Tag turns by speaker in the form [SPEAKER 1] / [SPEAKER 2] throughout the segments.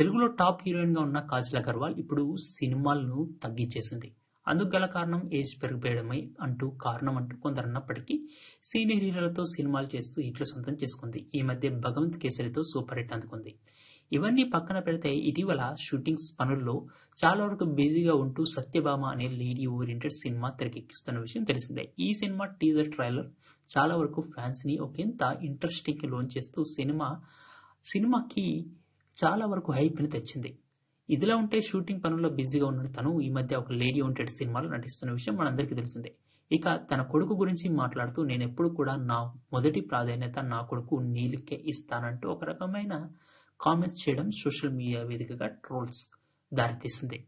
[SPEAKER 1] తెలుగులో టాప్ హీరోయిన్గా ఉన్న కాజల్ అగర్వాల్ ఇప్పుడు సినిమాలను తగ్గించేసింది. అందుకు గల కారణం ఏజ్ పెరిగిపోయడమై అంటూ కారణం అంటూ కొందరు అన్నప్పటికీ సీనియర్ హీరోలతో సినిమాలు చేస్తూ ఇట్లు సొంతం చేసుకుంది. ఈ మధ్య భగవంత్ కేసరితో సూపర్ హిట్ అందుకుంది. ఇవన్నీ పక్కన పెడితే ఇటీవల షూటింగ్స్ పనుల్లో చాలా వరకు బిజీగా ఉంటూ సత్యభామ అనే లేడీ ఓరియంటెడ్ సినిమా తెరకెక్కిస్తున్న విషయం తెలిసిందే. ఈ సినిమా టీజర్ ట్రైలర్ చాలా వరకు ఫ్యాన్స్ని ఒకంత ఇంట్రెస్టింగ్ లోన్ చేస్తూ సినిమా సినిమాకి చాలా వరకు హైప్ని తెచ్చింది. ఇదిలా ఉంటే షూటింగ్ పనుల్లో బిజీగా ఉన్న తను. ఈ మధ్య ఒక లేడీ ఓరియంటెడ్ సినిమాలో నటిస్తున్న విషయం మనందరికీ తెలిసిందే. ఇక తన కొడుకు గురించి మాట్లాడుతూ నేను ఎప్పుడు కూడా నా మొదటి ప్రాధాన్యత నా కొడుకు నీలికే ఇస్తానంటూ ఒక రకమైన కామెంట్స్ చేయడం సోషల్ మీడియా వేదికగా ట్రోల్స్ దారితీసింది.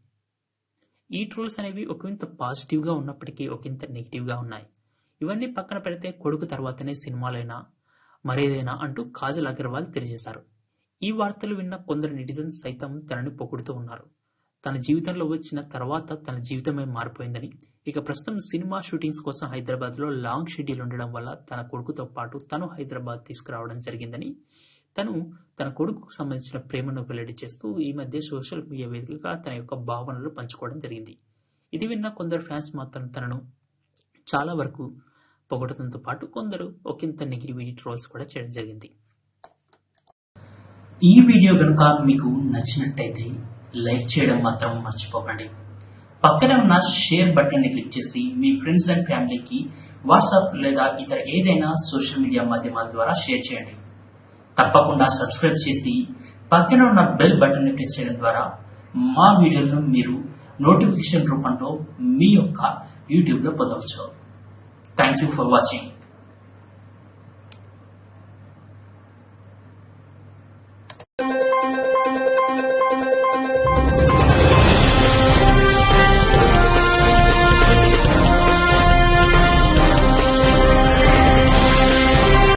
[SPEAKER 1] ఈ ట్రోల్స్ అనేవి ఒకంత పాజిటివ్గా ఉన్నప్పటికీ ఒకంత నెగిటివ్గా ఉన్నాయి. ఇవన్నీ పక్కన పెడితే కొడుకు తర్వాతనే సినిమాలైనా మరేదైనా అంటూ కాజల్ అగర్వాల్ తెలియజేశారు. ఈ వార్తలు విన్న కొందరు నెటిజన్స్ సైతం తనని పొగుడుతూ ఉన్నారు. తన జీవితంలో వచ్చిన తర్వాత తన జీవితమే మారిపోయిందని ఇక ప్రస్తుతం సినిమా షూటింగ్స్ కోసం హైదరాబాద్లో లాంగ్ షెడ్యూల్ ఉండడం వల్ల తన కొడుకుతో పాటు తను హైదరాబాద్ తీసుకురావడం జరిగిందని తను తన కొడుకుకు సంబంధించిన ప్రేమను వెల్లడి చేస్తూ ఈ మధ్య సోషల్ మీడియా వేదికగా తన యొక్క భావనలు పంచుకోవడం జరిగింది. ఇది విన్న కొందరు ఫ్యాన్స్ మాత్రం తనను చాలా వరకు పొగడటంతో పాటు కొందరు ఒకంత నెగిటివిటీ ట్రోల్స్ కూడా చేయడం జరిగింది. ఈ వీడియో కనుక మీకు నచ్చినట్టయితే లైక్ చేయడం మాత్రం మర్చిపోకండి. పక్కనే ఉన్న షేర్ బటన్ని క్లిక్ చేసి మీ ఫ్రెండ్స్ అండ్ ఫ్యామిలీకి వాట్సాప్ లేదా ఇతర ఏదైనా సోషల్ మీడియా మాధ్యమాల ద్వారా షేర్ చేయండి. తప్పకుండా సబ్స్క్రైబ్ చేసి పక్కన ఉన్న బెల్ బటన్ని ప్రెస్ చేయడం ద్వారా మా వీడియోలను మీరు నోటిఫికేషన్ రూపంలో మీ యొక్క యూట్యూబ్లో పొందవచ్చు. Thank you for watching